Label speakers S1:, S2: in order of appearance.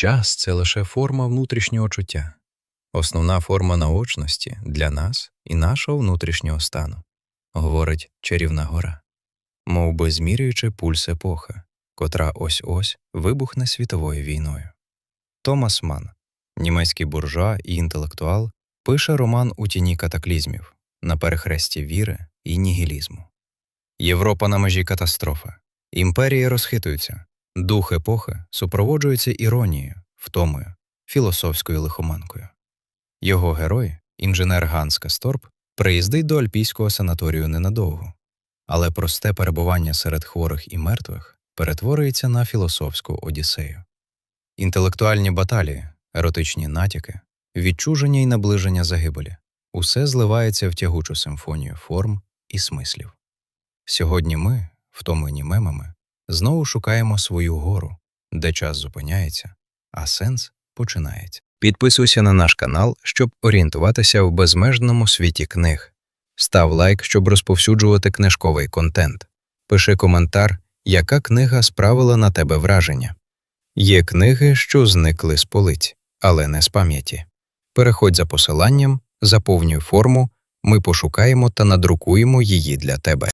S1: Час це лише форма внутрішнього чуття, основна форма наочності для нас і нашого внутрішнього стану, говорить чарівна гора, мов би змірюючи пульс епохи, котра ось ось вибухне світовою війною. Томас Ман, німецький буржуа і інтелектуал, пише роман у тіні катаклізмів на перехресті віри і нігілізму. Європа на межі катастрофи. Імперії розхитуються, дух епохи супроводжується іронією, втомою, філософською лихоманкою. Його герой, інженер Ганс Касторп, приїздить до альпійського санаторію ненадовго, але просте перебування серед хворих і мертвих перетворюється на філософську одіссею. Інтелектуальні баталії, еротичні натяки, відчуження і наближення загибелі усе зливається в тягучу симфонію форм і смислів. Сьогодні ми, втомлені мемами, знову шукаємо свою гору, де час зупиняється, а сенс починається. Підписуйся на наш канал, щоб орієнтуватися в безмежному світі книг. Став лайк, щоб розповсюджувати книжковий контент. Пиши коментар, яка книга справила на тебе враження. Є книги, що зникли з полиць, але не з пам'яті. Переходь за посиланням, заповнюй форму, ми пошукаємо та надрукуємо її для тебе.